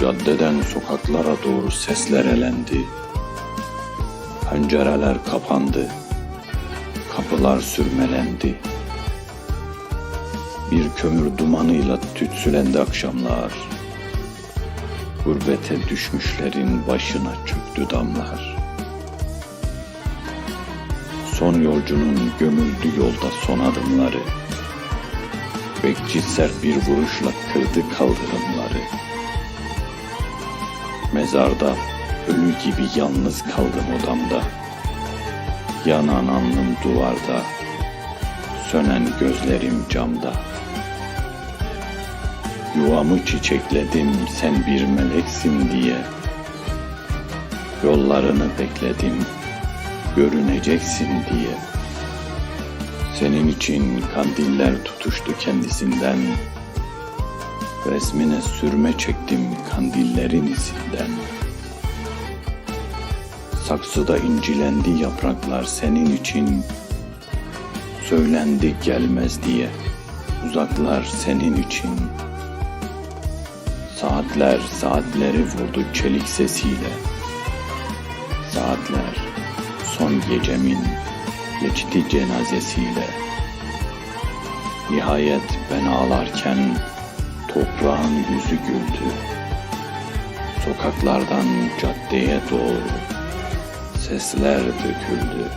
Caddeden sokaklara doğru sesler elendi. Pencereler kapandı. Kapılar sürmelendi. Bir kömür dumanıyla tütsülendi akşamlar. Gurbete düşmüşlerin başına çöktü damlar. Son yolcunun gömüldü yolda son adımları. Bekçi sert bir vuruşla kırdı kaldırımları. Mezarda ölü gibi yalnız kaldım odamda. Yanan alnım duvarda, sönen gözlerim camda. Yuvamı çiçekledim sen bir meleksin diye. Yollarını bekledim görüneceksin diye. Senin için kandiller tutuştu kendisinden. Resmine sürme çektim kandillerin izinden. Saksıda incilendi yapraklar senin için. Söylendi gelmez diye. Uzaklar senin için. Saatler saatleri vurdu çelik sesiyle. Saatler son gecemin geçti cenazesiyle. Nihayet ben ağlarken toprağın yüzü güldü. Sokaklardan caddeye doğru sesler döküldü.